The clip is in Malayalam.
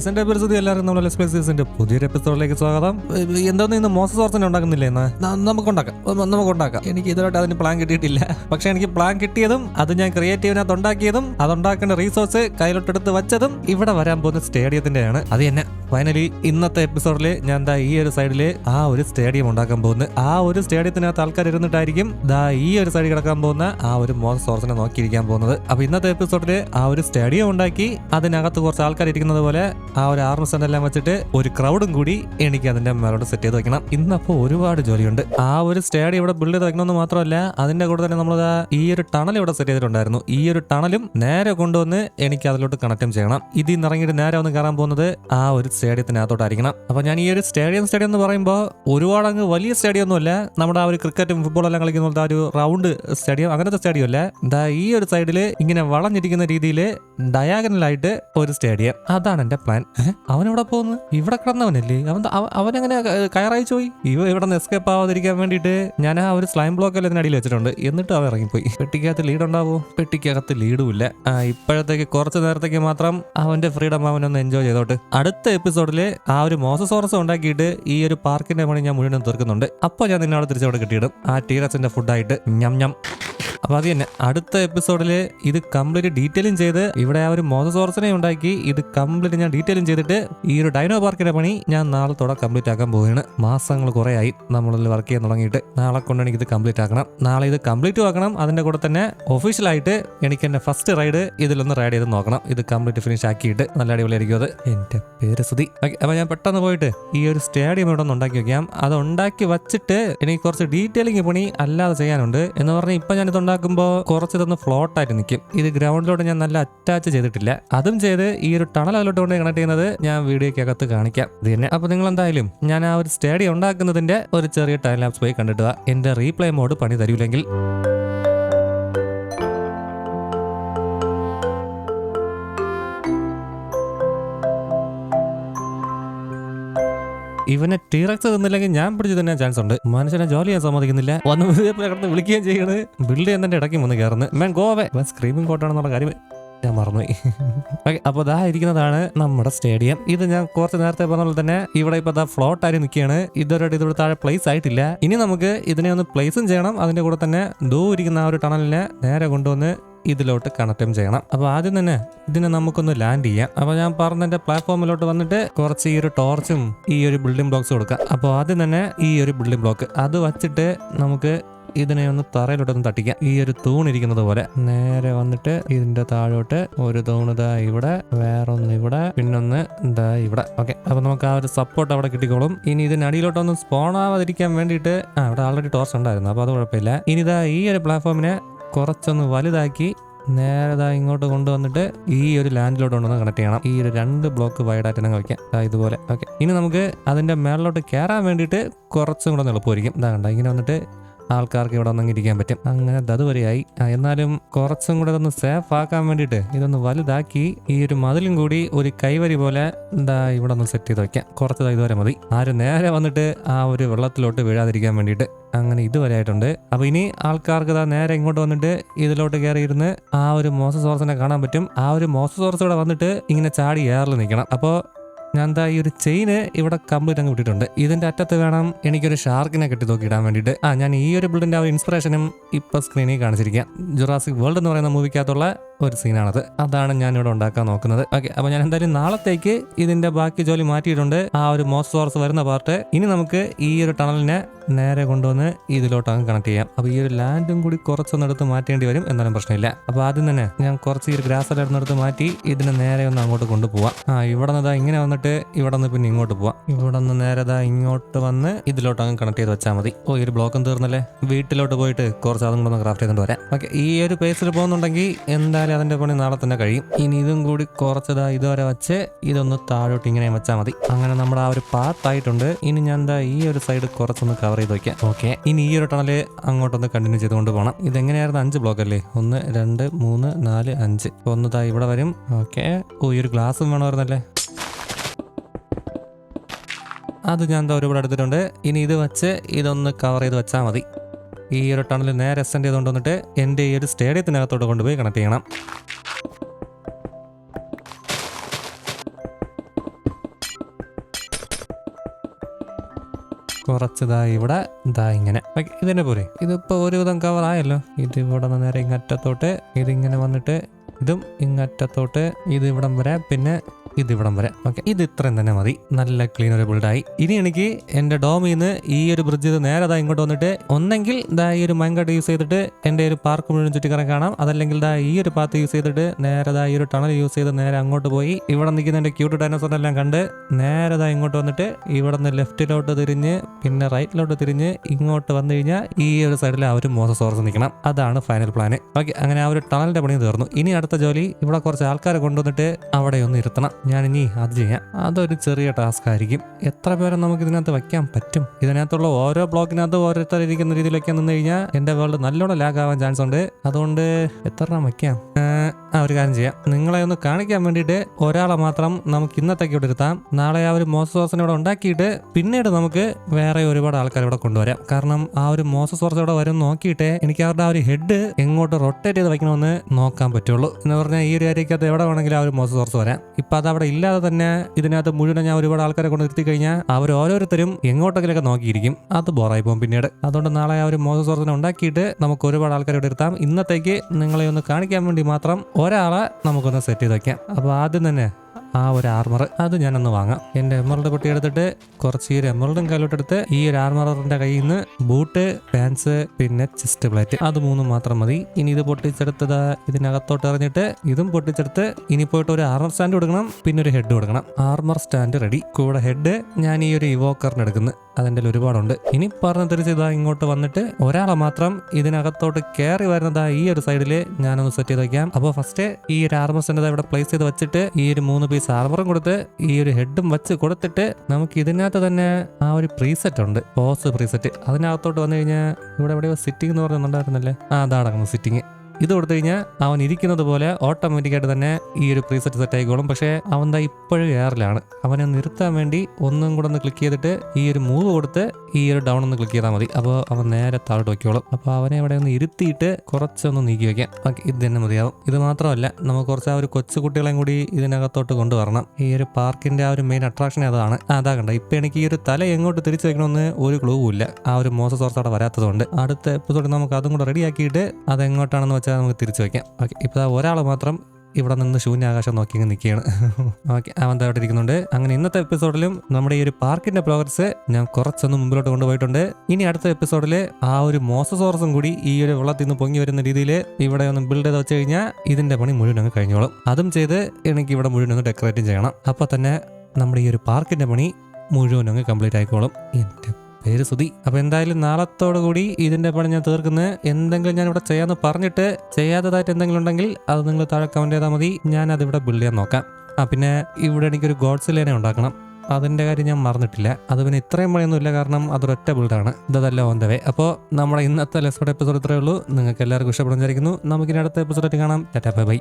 ഗൈസിന്റെ പരിസ്ഥിതി എല്ലാവരും നമ്മുടെ ലെസ് പ്ലേസിന്റെ പുതിയൊരു എപ്പിസോഡിലേക്ക് സ്വാഗതം. എന്താന്ന് ഇന്ന് മോസ സോർത്തന്നെ ഉണ്ടാക്കുന്നില്ലേ എന്ന് നമുക്ക് ഉണ്ടാക്കാം നമുക്ക് ഉണ്ടാക്കാം എനിക്ക് ഇതുവരായിട്ട് അതിന് പ്ലാൻ കിട്ടിയിട്ടില്ല. പക്ഷെ എനിക്ക് പ്ലാൻ കിട്ടിയതും അത് ഞാൻ ക്രിയേറ്റീവിനകത്ത് ഉണ്ടാക്കിയതും അതുണ്ടാക്കേണ്ട റീസോഴ്സ് കയ്യിലോട്ടെടുത്ത് വെച്ചതും ഇവിടെ വരാൻ പോകുന്ന സ്റ്റേഡിയത്തിന്റെയാണ്. അത് തന്നെ. ഫൈനലി ഇന്നത്തെ എപ്പിസോഡിൽ ഞാൻ ദാ ഈ ഒരു സൈഡിൽ ആ ഒരു സ്റ്റേഡിയം ഉണ്ടാക്കാൻ പോകുന്നത് ആ ഒരു സ്റ്റേഡിയത്തിനകത്ത് ആൾക്കാർ ഇരുന്നിട്ടായിരിക്കും ദാ ഈ ഒരു സൈഡിൽ കിടക്കാൻ പോകുന്ന ആ ഒരു മോസ സോർസിനെ നോക്കിയിരിക്കാൻ പോകുന്നത്. അപ്പൊ ഇന്നത്തെ എപ്പിസോഡിൽ ആ ഒരു സ്റ്റേഡിയം ഉണ്ടാക്കി അതിനകത്ത് കുറച്ച് ആൾക്കാർ ഇരിക്കുന്നത് പോലെ ആ ഒരു ആർമ സെന്റ് എല്ലാം വെച്ചിട്ട് ഒരു ക്രൗഡും കൂടി എനിക്ക് അതിന്റെ മേലോട്ട് സെറ്റ് ചെയ്ത് വെക്കണം. ഇന്നപ്പോൾ ഒരുപാട് ജോലിയുണ്ട്. ആ ഒരു സ്റ്റേഡിയം ഇവിടെ ബിൽഡ് ചെയ്ത് വെക്കണമെന്ന് മാത്രമല്ല അതിന്റെ കൂടെ തന്നെ നമ്മൾ ഈ ഒരു ടണൽ ഇവിടെ സെറ്റ് ചെയ്തിട്ടുണ്ടായിരുന്നു. ഈ ഒരു ടണലും നേരെ കൊണ്ടുവന്ന് എനിക്ക് അതിലോട്ട് കണക്റ്റും ചെയ്യണം. ഇതിൽ നിന്ന് ഇറങ്ങിയിട്ട് നേരെ ഒന്ന് കയറാൻ പോകുന്നത് ആ ഒരു സ്റ്റേഡിയത്തിനകത്തോട്ടായിരിക്കണം അപ്പൊ ഞാൻ ഈ ഒരു സ്റ്റേഡിയം സ്റ്റേഡിയം എന്ന് പറയുമ്പോൾ ഒരുപാട് അങ്ങ് വലിയ സ്റ്റേഡിയം ഒന്നുമല്ല നമ്മുടെ ആ ഒരു ക്രിക്കറ്റും ഫുട്ബോൾ എല്ലാം കളിക്കുന്ന പോലത്തെ ഒരു റൗണ്ട് സ്റ്റേഡിയം അങ്ങനത്തെ സ്റ്റേഡിയം അല്ല. എന്താ ഈ ഒരു സൈഡിൽ ഇങ്ങനെ വളഞ്ഞിരിക്കുന്ന രീതിയിൽ ഡയാഗണലായിട്ട് ഒരു സ്റ്റേഡിയം അതാണ് എന്റെ പ്ലാൻ അവൻ എവിടെ പോകുന്നു ഇവിടെ കിടന്നവനല്ലേ? അവൻ അവ- അവനെങ്ങനെ കയറായി പോയി ഇവ ഇവിടെ നിന്ന് എസ്കേപ്പ് ആവാതിരിക്കാൻ വേണ്ടിയിട്ട് ഞാൻ ആ ഒരു സ്ലൈം ബ്ലോക്ക് എല്ലാം അതിനടിയിൽ വെച്ചിട്ടുണ്ട്. എന്നിട്ട് അവൻ ഇറങ്ങിപ്പോയി. പെട്ടിക്കകത്ത് ലീഡ് ഉണ്ടാവോ? പെട്ടിക്കകത്ത് ലീഡും ഇല്ല. ആ, ഇപ്പോഴത്തേക്ക് കുറച്ച് നേരത്തേക്ക് മാത്രം അവന്റെ ഫ്രീഡം അവനൊന്ന് എൻജോയ് ചെയ്തോട്ട്. അടുത്ത എപ്പിസോഡിൽ ആ ഒരു മോസസോറസ് ഉണ്ടാക്കിയിട്ട് ഈ ഒരു പാർക്കിന്റെ പണി ഞാൻ മുഴുവൻ തീർക്കുന്നുണ്ട്. അപ്പോൾ ഞാൻ നിന്നോട് തിരിച്ചവിടെ കിട്ടിയിടും. ആ ടീറസിന്റെ ഫുഡായിട്ട് ഞം ഞം. അപ്പൊ അത് തന്നെ. അടുത്ത എപ്പിസോഡിൽ ഇത് കംപ്ലീറ്റ് ഡീറ്റെയിലും ചെയ്ത് ഇവിടെ ആ ഒരു മോസസോർസിനെ ഉണ്ടാക്കി ഇത് കംപ്ലീറ്റ് ഞാൻ ഡീറ്റെയിലും ചെയ്തിട്ട് ഈ ഒരു ഡൈനോ പാർക്കിന്റെ പണി ഞാൻ നാളെ തുടർ കംപ്ലീറ്റ് ആക്കാൻ പോവുകയാണ്. മാസങ്ങൾ കുറേ ആയി നമ്മളിൽ വർക്ക് ചെയ്യാൻ തുടങ്ങിയിട്ട്. നാളെ കൊണ്ട് എനിക്ക് ഇത് കംപ്ലീറ്റ് ആക്കണം. നാളെ ഇത് കംപ്ലീറ്റ് ആക്കണം. അതിന്റെ കൂടെ തന്നെ ഒഫീഷ്യലായിട്ട് എനിക്ക് എന്റെ ഫസ്റ്റ് റൈഡ് ഇതിലൊന്ന് റൈഡ് ചെയ്ത് നോക്കണം. ഇത് കംപ്ലീറ്റ് ഫിനിഷ് ആക്കിയിട്ട് നല്ല അടിപൊളിയായിരിക്കും അത്. എന്റെ പേര് സുധി. അപ്പോൾ അപ്പൊ ഞാൻ പെട്ടെന്ന് പോയിട്ട് ഈ ഒരു സ്റ്റേഡിയം ഇവിടെ ഒന്ന് ഉണ്ടാക്കി വെക്കാം. അത് ഉണ്ടാക്കി വച്ചിട്ട് എനിക്ക് കുറച്ച് ഡീറ്റെയിലിംഗ് പണി അല്ലാതെ ചെയ്യാനുണ്ട്. എന്ന് പറഞ്ഞാൽ ഇപ്പൊ ഞാൻ ഇത് ഉണ്ടാക്കുമ്പോൾ കുറച്ച് ഇതൊന്ന് ഫ്ലോട്ട് ആയിട്ട് നിൽക്കും ഇത് ഗ്രൗണ്ടിലോട്ട് ഞാൻ നല്ല അറ്റാച്ച് ചെയ്തിട്ടില്ല. അതും ചെയ്ത് ഈ ഒരു ടണൽ അതിലോട്ട് കൊണ്ട് കണക്ട് ചെയ്യുന്നത് ഞാൻ വീഡിയോക്കകത്ത് കാണിക്കാം. ഇത് തന്നെ. അപ്പൊ നിങ്ങൾ എന്തായാലും ഞാൻ ആ ഒരു സ്റ്റേഡിയം ഉണ്ടാക്കുന്നതിന്റെ ഒരു ചെറിയ ടൈം ലാപ്സ് പോയി കണ്ടിട്ടുക എന്റെ റീപ്ലേ മോഡ് പണി തരൂലെങ്കിൽ. ഇവനെ ടീറക്സ് തന്നില്ലെങ്കിൽ ഞാൻ പിടിച്ചു തന്നെ ചാൻസ് ഉണ്ട്. മനുഷ്യനെ ജോലി ചെയ്യാൻ സമ്മതിക്കുന്നില്ല. വന്ന് കിടന്ന് വിളിക്കുകയും ചെയ്യണത് ബിൽഡ് ചെയ്യാൻ തന്നെ ഇടയ്ക്ക് വന്ന് കയറുന്നു മാൻ ഗോവേ സ്ക്രീമിംഗ് കോട്ടാണെന്നുള്ള കാര്യം ഞാൻ മറന്നുപോയി. ഓക്കെ അപ്പോൾ ദാ ഇരിക്കുന്നതാണ് നമ്മുടെ സ്റ്റേഡിയം ഇത് ഞാൻ കുറച്ച് നേരത്തെ പറഞ്ഞ തന്നെ ഇവിടെ ഇപ്പോൾ ദാ ഫ്ലോട്ട് ആയി നിൽക്കുകയാണ്. ഇതുവരെ ഇതിവിടെ താഴെ പ്ലേസ് ആയിട്ടില്ല. ഇനി നമുക്ക് ഇതിനെ ഒന്ന് പ്ലേസും ചെയ്യണം. അതിന്റെ കൂടെ തന്നെ ദൂ ഇരിക്കുന്ന ആ ഒരു ടണലിനെ നേരെ കൊണ്ടുവന്ന് ഇതിലോട്ട് കണക്റ്റും ചെയ്യണം. അപ്പോൾ ആദ്യം തന്നെ ഇതിനെ നമുക്കൊന്ന് ലാൻഡ് ചെയ്യാം. അപ്പോൾ ഞാൻ പറഞ്ഞതിന്റെ പ്ലാറ്റ്ഫോമിലോട്ട് വന്നിട്ട് കുറച്ച് ഈ ഒരു ടോർച്ചും ഈ ഒരു ബിൽഡിംഗ് ബ്ലോക്സ് കൊടുക്കാം. അപ്പോൾ ആദ്യം തന്നെ ഈ ഒരു ബിൽഡിംഗ് ബ്ലോക്ക് അത് വച്ചിട്ട് നമുക്ക് ഇതിനെ ഒന്ന് തറയിലോട്ടൊന്ന് തട്ടിക്കാം. ഈ ഒരു തൂണിരിക്കുന്നത് പോലെ നേരെ വന്നിട്ട് ഇതിന്റെ താഴോട്ട് ഒരു തൂണ് ഇതാ ഇവിടെ വേറൊന്ന് ഇവിടെ പിന്നൊന്ന് ഇതാ ഇവിടെ. ഓക്കെ അപ്പൊ നമുക്ക് ആ ഒരു സപ്പോർട്ട് അവിടെ കിട്ടിക്കോളും. ഇനി ഇതിനടിയിലോട്ടൊന്ന് സ്പോൺ ആവാതിരിക്കാൻ വേണ്ടിയിട്ട് ആ ഇവിടെ ആൾറെഡി ടോർച്ച് ഉണ്ടായിരുന്നു. അപ്പൊ അത് കുഴപ്പമില്ല. ഇനി ഇതാ ഈ ഒരു പ്ലാറ്റ്ഫോമിനെ കുറച്ചൊന്ന് വലുതാക്കി നേരെ ഇതാ ഇങ്ങോട്ട് കൊണ്ടുവന്നിട്ട് ഈ ഒരു ലാൻഡിലോട്ട് കൊണ്ടുവന്ന് കണക്ട് ചെയ്യണം. ഈ ഒരു രണ്ട് ബ്ലോക്ക് വൈഡായിട്ട് തന്നെ വയ്ക്കാം. ഇതുപോലെ. ഓക്കെ ഇനി നമുക്ക് അതിന്റെ മേളിലോട്ട് കയറാൻ വേണ്ടിയിട്ട് കുറച്ചും കൂടെ എളുപ്പമായിരിക്കും. ഇതാ കണ്ട ഇങ്ങനെ വന്നിട്ട് ആൾക്കാർക്ക് ഇവിടെ ഒന്നും ഇരിക്കാൻ പറ്റും. അങ്ങനെ അത് അതുവരെയായി. എന്നാലും കുറച്ചും കൂടെ ഇതൊന്ന് സേഫ് ആക്കാൻ വേണ്ടിയിട്ട് ഇതൊന്ന് വലുതാക്കി ഈ ഒരു മതിലും കൂടി ഒരു കൈവരി പോലെ എന്താ ഇവിടെ ഒന്ന് സെറ്റ് ചെയ്ത് വെക്കാം. കുറച്ച് ഇതുവരെ മതി. ആരും നേരെ വന്നിട്ട് ആ ഒരു വെള്ളത്തിലോട്ട് വീഴാതിരിക്കാൻ വേണ്ടിയിട്ട് അങ്ങനെ ഇതുവരെ ആയിട്ടുണ്ട്. അപ്പൊ ഇനി ആൾക്കാർക്ക് ഇതാ നേരെ ഇങ്ങോട്ട് വന്നിട്ട് ഇതിലോട്ട് കയറി ഇരുന്ന് ആ ഒരു മോസസോറസിനെ കാണാൻ പറ്റും. ആ ഒരു മോസസോറസ് ഇവിടെ വന്നിട്ട് ഇങ്ങനെ ചാടി ഏറിൽ നിൽക്കണം. അപ്പോൾ ഞാൻ എന്താ ഈ ഒരു ചെയിന് ഇവിടെ കംപ്ലീറ്റ് അങ്ങ് വിട്ടിട്ടുണ്ട്. ഇതിന്റെ അറ്റത്ത് വേണം എനിക്കൊരു ഷാർക്കിനെ കെട്ടി നോക്കി ഇടാൻ വേണ്ടിയിട്ട്. ആ ഞാൻ ഈ ഒരു ബിൽഡിന്റെ ആ ഇൻസ്പിറേഷനും ഇപ്പൊ സ്ക്രീനിൽ കാണിച്ചിരിക്കാം ജുറാസിക് വേൾഡ് എന്ന് പറയുന്ന മൂവിക്കകത്തുള്ള ഒരു സീനാണത്. അതാണ് ഞാൻ ഇവിടെ ഉണ്ടാക്കാൻ നോക്കുന്നത്. ഓക്കെ അപ്പൊ ഞാൻ എന്തായാലും നാളത്തേക്ക് ഇതിന്റെ ബാക്കി ജോലി മാറ്റിയിട്ടുണ്ട്. ആ ഒരു മോസോർസ് വരുന്ന പാർട്ട്. ഇനി നമുക്ക് ഈ ഒരു ടണലിനെ നേരെ കൊണ്ടുവന്ന് ഇതിലോട്ട് അങ്ങ് കണക്ട് ചെയ്യാം. അപ്പൊ ഈ ഒരു ലാൻഡും കൂടി കുറച്ചൊന്ന് എടുത്ത് മാറ്റേണ്ടി വരും. എന്നാലും പ്രശ്നമില്ല. അപ്പൊ ആദ്യം തന്നെ ഞാൻ കുറച്ച് ഈ ഒരു ഗ്രാസ് എല്ലാം എടുത്ത് മാറ്റി ഇതിനെ നേരെ ഒന്ന് അങ്ങോട്ട് കൊണ്ടുപോവാം. ആ ഇവിടെ നിന്ന് ഇങ്ങനെ വന്നിട്ട് ഇവിടെ നിന്ന് പിന്നെ ഇങ്ങോട്ട് പോവാം. ഇവിടെ നിന്ന് നേരെ ഇങ്ങോട്ട് വന്ന് ഇതിലോട്ട് അങ്ങ് കണക്ട് ചെയ്ത് വെച്ചാൽ മതി. ഓ ഈ ഒരു ബ്ലോക്കും തീർന്നല്ലേ? വീട്ടിലോട്ട് പോയിട്ട് കുറച്ച് അതും കൂടെ ഒന്ന് ക്രാഫ്റ്റ് ചെയ്തുകൊണ്ട് വരാം. ഓക്കെ ഈ ഒരു പേസിൽ പോകുന്നുണ്ടെങ്കിൽ എന്തായാലും അതിന്റെ പണി നാളെ തന്നെ കഴിയും. ഇനി ഇതും കൂടി കുറച്ചതാ ഇതുവരെ വെച്ച് ഇതൊന്ന് താഴോട്ട് ഇങ്ങനെ വെച്ചാൽ മതി. അങ്ങനെ നമ്മുടെ ആ ഒരു പാത്തായിട്ടുണ്ട് ഇനി ഞാൻ എന്താ ഈ ഒരു സൈഡ് കുറച്ചൊന്ന് കവർ ചെയ്ത് വെക്കാം. ഓക്കെ ഇനി ഈ ഒരു ടണൽ അങ്ങോട്ടൊന്ന് കണ്ടിന്യൂ ചെയ്തുകൊണ്ട് പോകണം ഇതെങ്ങനെയായിരുന്നു? അഞ്ച് ബ്ലോക്ക് അല്ലേ? ഒന്ന് രണ്ട് മൂന്ന് നാല് അഞ്ച്. ഒന്ന് ദാ ഇവിടെ വരും. ഓക്കെ ഓ ഈ ഒരു ഗ്ലാസ്സും വേണമായിരുന്നല്ലേ? അത് ഞാൻ എന്താ ഒരുപാട് എടുത്തിട്ടുണ്ട്. ഇനി ഇത് വെച്ച് ഇതൊന്ന് കവർ ചെയ്ത് വെച്ചാൽ മതി. ഈ ഒരു ടണൽ നേരെ എക്സ്റ്റെൻഡ് ചെയ്തുകൊണ്ട് വന്നിട്ട് എന്റെ ഈ ഒരു സ്റ്റേഡിയത്തിനകത്തോട്ട് കൊണ്ടുപോയി കണക്ട് ചെയ്യണം. കുറച്ചിതാ ഇവിടെ ഇതാ ഇങ്ങനെ. ഓക്കെ ഇതന്നെ പോരെ. ഇതിപ്പോൾ ഒരുവിധം കവർ ആയല്ലോ. ഇത് ഇവിടെ നിന്ന് നേരെ ഇങ്ങറ്റത്തോട്ട് ഇതിങ്ങനെ വന്നിട്ട് ഇതും ഇങ്ങറ്റത്തോട്ട് ഇത് ഇവിടം വരെ പിന്നെ ഇത് ഇവിടം വരെ. ഓക്കെ ഇത് ഇത്രയും തന്നെ മതി. നല്ല ക്ലീൻ ഒരു ബിൽഡായി ഇനി എനിക്ക് എന്റെ ഡോമിൽ നിന്ന് ഈ ഒരു ബ്രിഡ്ജ് നേരെ ദാ ഇങ്ങോട്ട് വന്നിട്ട് ഒന്നെങ്കിൽ ദാ ഈ ഒരു മൈൻകാട്ട് യൂസ് ചെയ്തിട്ട് എന്റെ ഒരു പാർക്ക് മുഴുവൻ ചുറ്റിക്കറങ്ങി കാണാം. അതല്ലെങ്കിൽ ദാ ഈ ഒരു പാത്ത് യൂസ് ചെയ്തിട്ട് നേരെ ദാ ഈ ഒരു ടണൽ യൂസ് ചെയ്ത് നേരെ അങ്ങോട്ട് പോയി ഇവിടെ നിൽക്കുന്ന എന്റെ ക്യൂട്ട് ഡൈനോസറിനെല്ലാം കണ്ട് നേരെ ദാ ഇങ്ങോട്ട് വന്നിട്ട് ഇവിടെ നിന്ന് ലെഫ്റ്റിലോട്ട് തിരിഞ്ഞ് പിന്നെ റൈറ്റിലോട്ട് തിരിഞ്ഞ് ഇങ്ങോട്ട് വന്നു കഴിഞ്ഞാൽ ഈ ഒരു സൈഡിൽ ആ ഒരു മോസസോറസ് നിൽക്കണം. അതാണ് ഫൈനൽ പ്ലാൻ ഓക്കെ അങ്ങനെ ആ ഒരു ടണലിന്റെ പണി തീർന്നു. ഇനി അടുത്ത ജോലി ഇവിടെ കുറച്ച് ആൾക്കാരെ കൊണ്ടുവന്നിട്ട് അവിടെ ഒന്ന് ഇരുത്തണം. ഞാൻ ഇനി അത് ചെയ്യാം അതൊരു ചെറിയ ടാസ്ക് ആയിരിക്കും. എത്ര പേരെ നമുക്ക് ഇതിനകത്ത് വയ്ക്കാൻ പറ്റും? ഇതിനകത്തുള്ള ഓരോ ബ്ലോക്കിനകത്ത് ഓരോരുത്തർ ഇരിക്കുന്ന രീതിയിലൊക്കെ നിന്ന് കഴിഞ്ഞാൽ എന്റെ വേൾഡ് നല്ലോണം ലാഗ് ആവാൻ ചാൻസ് ഉണ്ട്. അതുകൊണ്ട് എത്ര എണ്ണം വയ്ക്കാം? ആ ഒരു കാര്യം ചെയ്യാം. നിങ്ങളെ ഒന്ന് കാണിക്കാൻ വേണ്ടിയിട്ട് ഒരാളെ മാത്രം നമുക്ക് ഇന്നത്തേക്ക് ഇവിടെ ഇരുത്താം. നാളെ ആ ഒരു മോസസ് മോസസോസിനെ ഇവിടെ ഉണ്ടാക്കിയിട്ട് പിന്നീട് നമുക്ക് വേറെ ഒരുപാട് ആൾക്കാർ ഇവിടെ കൊണ്ടുവരാം. കാരണം ആ ഒരു മോസസോർസ് ഇവിടെ വരും നോക്കിയിട്ട് എനിക്ക് അവരുടെ ആ ഒരു ഹെഡ് എങ്ങോട്ട് റൊട്ടേറ്റ് ചെയ്ത് വയ്ക്കണമെന്ന് നോക്കാൻ പറ്റുള്ളൂ. എന്ന് പറഞ്ഞാൽ ഈ ഒരു ഏരിയക്കകത്ത് എവിടെ വേണമെങ്കിലും ആ ഒരു മോസസ് മോസസോർസ് വരാം. ഇപ്പൊ അത് അവിടെ ഇല്ലാതെ തന്നെ ഇതിനകത്ത് മുഴുവൻ ഞാൻ ഒരുപാട് ആൾക്കാരെ കൊണ്ട് നിർത്തി കഴിഞ്ഞാൽ അവർ ഓരോരുത്തരും എങ്ങോട്ടെങ്കിലൊക്കെ നോക്കിയിരിക്കും. അത് ബോറായി പോകും പിന്നീട്. അതുകൊണ്ട് നാളെ ആ ഒരു മോസസോർസിനെ ഉണ്ടാക്കിയിട്ട് നമുക്ക് ഒരുപാട് ആൾക്കാരെ ഇവിടെ ഇരുത്താം. ഇന്നത്തേക്ക് നിങ്ങളെ ഒന്ന് കാണിക്കാൻ വേണ്ടി മാത്രം ഒരാളെ നമുക്കൊന്ന് സെറ്റ് ചെയ്ത് വയ്ക്കാം അപ്പോൾ ആദ്യം തന്നെ ആ ഒരു ആർമർ അത് ഞാനൊന്ന് വാങ്ങാം. എന്റെ എമറൽഡ് പൊട്ടി എടുത്തിട്ട് കുറച്ച് ഈ ഒരു എമറൽഡും കയ്യിലോട്ടെടുത്ത് ഈ ഒരു ആർമറിന്റെ കയ്യിൽ നിന്ന് ബൂട്ട് പാൻസ് പിന്നെ ചെസ്റ്റ് പ്ലേറ്റ് അത് മൂന്നും മാത്രം മതി. ഇനി ഇത് പൊട്ടിച്ചെടുത്തത് ഇതിനകത്തോട്ട് എറിഞ്ഞിട്ട് ഇതും പൊട്ടിച്ചെടുത്ത് ഇനി പോയിട്ട് ഒരു ആർമർ സ്റ്റാൻഡ് കൊടുക്കണം. പിന്നെ ഒരു ഹെഡ് കൊടുക്കണം. ആർമർ സ്റ്റാൻഡ് റെഡി കൂടെ ഹെഡ് ഞാൻ ഈ ഒരു ഇവോക്കറിന് എടുക്കുന്നു. അതിന്റെ ഒരുപാടുണ്ട്. ഇനി പറഞ്ഞ തിരിച്ച് ഇതാ ഇങ്ങോട്ട് വന്നിട്ട് ഒരാളെ മാത്രം ഇതിനകത്തോട്ട് കയറി വരുന്നതാ ഈ ഒരു സൈഡിൽ ഞാനൊന്ന് സെറ്റ് ചെയ്ത് വയ്ക്കാം അപ്പോൾ ഫസ്റ്റ് ഈ ഒരു ആർമർ സ്റ്റാൻഡ് ഇവിടെ പ്ലേസ് ചെയ്ത് വെച്ചിട്ട് ഈ ഒരു മൂന്ന് പീസ് ആർമറും കൊടുത്ത് ഈ ഒരു ഹെഡും വെച്ച് കൊടുത്തിട്ട് നമുക്ക് ഇതിനകത്ത് തന്നെ ആ ഒരു പ്രീസെറ്റ് ഉണ്ട്. പോസ് പ്രീസെറ്റ് അതിനകത്തോട്ട് വന്നു കഴിഞ്ഞാൽ ഇവിടെ എവിടെയോ സിറ്റിംഗ് എന്ന് പറഞ്ഞിട്ടുണ്ടായിരുന്നല്ലേ ആ അതാണ് സിറ്റിംഗ് ഇത് കൊടുത്തു കഴിഞ്ഞാൽ അവൻ ഇരിക്കുന്നത് പോലെ ഓട്ടോമാറ്റിക്കായിട്ട് തന്നെ ഈ ഒരു പ്രീസെറ്റ് സെറ്റ് ആയിക്കോളും. പക്ഷേ അവൻ ദാ ഇപ്പോഴും എയറിലാണ് അവനെ നിർത്താൻ വേണ്ടി ഒന്നും കൂടെ ഒന്ന് ക്ലിക്ക് ചെയ്തിട്ട് ഈ ഒരു മൂവ് കൊടുത്ത് ഈ ഒരു ഡൗൺ ഒന്ന് ക്ലിക്ക് ചെയ്താൽ മതി. അപ്പോൾ അവൻ നേരെ താഴോട്ട് വയ്ക്കോളും. അപ്പോൾ അവനെ അവിടെ ഒന്ന് ഇരുത്തിയിട്ട് കുറച്ചൊന്ന് നീക്കി വയ്ക്കാം. ഓക്കെ ഇത് തന്നെ മതിയാവും. ഇത് മാത്രമല്ല നമുക്ക് കുറച്ച് ആ ഒരു കൊച്ചു കുട്ടികളെയും കൂടി ഇതിനകത്തോട്ട് കൊണ്ടുവരണം. ഈ ഒരു പാർക്കിന്റെ ആ ഒരു മെയിൻ അട്രാക്ഷൻ അതാണ് അതാ കണ്ട. ഇപ്പം എനിക്ക് ഈ ഒരു തല എങ്ങോട്ട് തിരിച്ചു വെക്കണമെന്ന് ഒരു ക്ലൂവും ഇല്ല. ആ ഒരു മോസ സോർസ് അവിടെ വരാത്തതുകൊണ്ട്. അടുത്ത എപ്പിസോഡ് നമുക്ക് അതും കൂടെ റെഡിയാക്കിയിട്ട് അത് എങ്ങോട്ടാണെന്ന് വെച്ചാൽ നമുക്ക് തിരിച്ചു വയ്ക്കാം. ഓക്കെ ഇപ്പോൾ ഒരാൾ മാത്രം ഇവിടെ നിന്ന് ശൂന്യാകാശം നോക്കി നിൽക്കുകയാണ്. ഓക്കെ അവിടെ ഇരിക്കുന്നുണ്ട്. അങ്ങനെ ഇന്നത്തെ എപ്പിസോഡിലും നമ്മുടെ ഈ ഒരു പാർക്കിന്റെ പ്രോഗ്രസ് ഞാൻ കുറച്ചൊന്ന് മുമ്പിലോട്ട് കൊണ്ടുപോയിട്ടുണ്ട്. ഇനി അടുത്ത എപ്പിസോഡിൽ ആ ഒരു മോസസോറസും കൂടി ഈ ഒരു വെള്ളത്തിൽ നിന്ന് പൊങ്ങി വരുന്ന രീതിയിൽ ഇവിടെ ഒന്ന് ബിൽഡ് ചെയ്ത് വെച്ച് കഴിഞ്ഞാൽ ഇതിന്റെ പണി മുഴുവൻ അങ്ങ് കഴിഞ്ഞോളും. അതും ചെയ്ത് എനിക്ക് ഇവിടെ മുഴുവൻ ഒന്ന് ഡെക്കറേറ്റും ചെയ്യണം. അപ്പോൾ തന്നെ നമ്മുടെ ഈ ഒരു പാർക്കിന്റെ പണി മുഴുവൻ അങ്ങ് കംപ്ലീറ്റ് ആയിക്കോളും. എന്റെ പേര് സുതി അപ്പൊ എന്തായാലും നാളത്തോടു കൂടി ഇതിന്റെ പണി ഞാൻ തീർക്കുന്നത് എന്തെങ്കിലും ഞാൻ ഇവിടെ ചെയ്യാന്ന് പറഞ്ഞിട്ട് ചെയ്യാത്തതായിട്ട് എന്തെങ്കിലും ഉണ്ടെങ്കിൽ അത് നിങ്ങൾ താഴെ കമന്റ് ചെയ്താൽ മതി. ഞാൻ അത് ഇവിടെ ബിൽഡ് ചെയ്യാൻ നോക്കാം. ആ പിന്നെ ഇവിടെ എനിക്കൊരു ഗോഡ്സിലേനെ ഉണ്ടാക്കണം. അതിന്റെ കാര്യം ഞാൻ മറന്നിട്ടില്ല. അത് പിന്നെ ഇത്രയും പണിയൊന്നുമില്ല കാരണം അതൊരൊറ്റ ബിൽഡാണ് ഇതല്ല ഓൺ ദവേ അപ്പോൾ നമ്മുടെ ഇന്നത്തെ ലെസോഡ് എപ്പിസോഡ് ഇത്രയേ ഉള്ളൂ. നിങ്ങൾക്ക് എല്ലാവർക്കും ഇഷ്ടപ്പെടുന്ന വിചാരിക്കുന്നു. നമുക്കിനി അടുത്ത എപ്പിസോഡായിട്ട് കാണാം. Tata bye